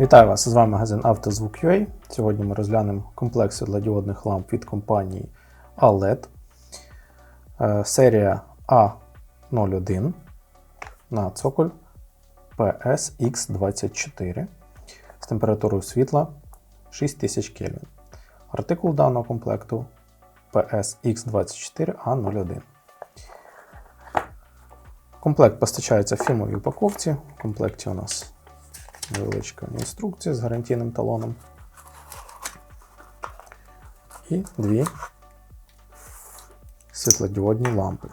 Вітаю вас! З вами магазин «Автозвук.UA». Сьогодні ми розглянемо комплект світлодіодних ламп від компанії ALED. Е, Серія A01 на цоколь PSX24 з температурою світла 6000 Кельвін. Артикул даного комплекту PSX24A01. Комплект постачається в фірмовій упаковці. В комплекті у нас невеличка інструкція з гарантійним талоном. І дві світлодіодні лампи.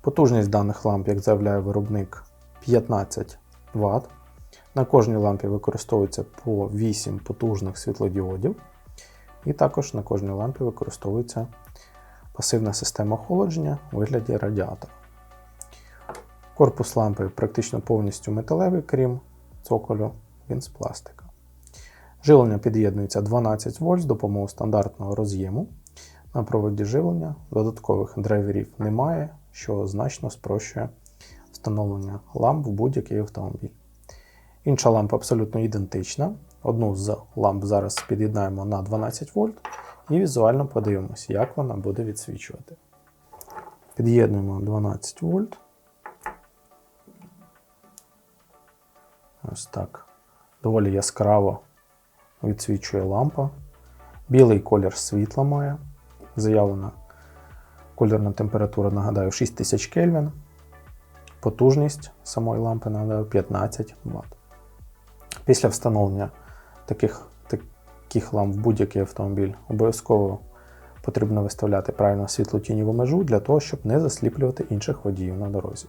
Потужність даних ламп, як заявляє виробник, 15 Вт. На кожній лампі використовується по 8 потужних світлодіодів. І також на кожній лампі використовується пасивна система охолодження у вигляді радіатора. Корпус лампи практично повністю металевий, крім цоколю, він з пластика. Живлення під'єднується 12 вольт з допомогою стандартного роз'єму. На проводі живлення додаткових драйверів немає, що значно спрощує встановлення ламп в будь-який автомобіль. Інша лампа абсолютно ідентична. Одну з ламп зараз під'єднаємо на 12 вольт і візуально подивимося, як вона буде відсвічувати. Під'єднуємо 12 вольт. Ось так. Доволі яскраво відсвічує лампа. Білий колір світла має. Заявлена кольорна температура, нагадаю, 6000 Кельвін. Потужність самої лампи, нагадаю, 15 Вт. Після встановлення таких, таких ламп в будь-який автомобіль обов'язково потрібно виставляти правильно світло-тіньову межу для того, щоб не засліплювати інших водіїв на дорозі.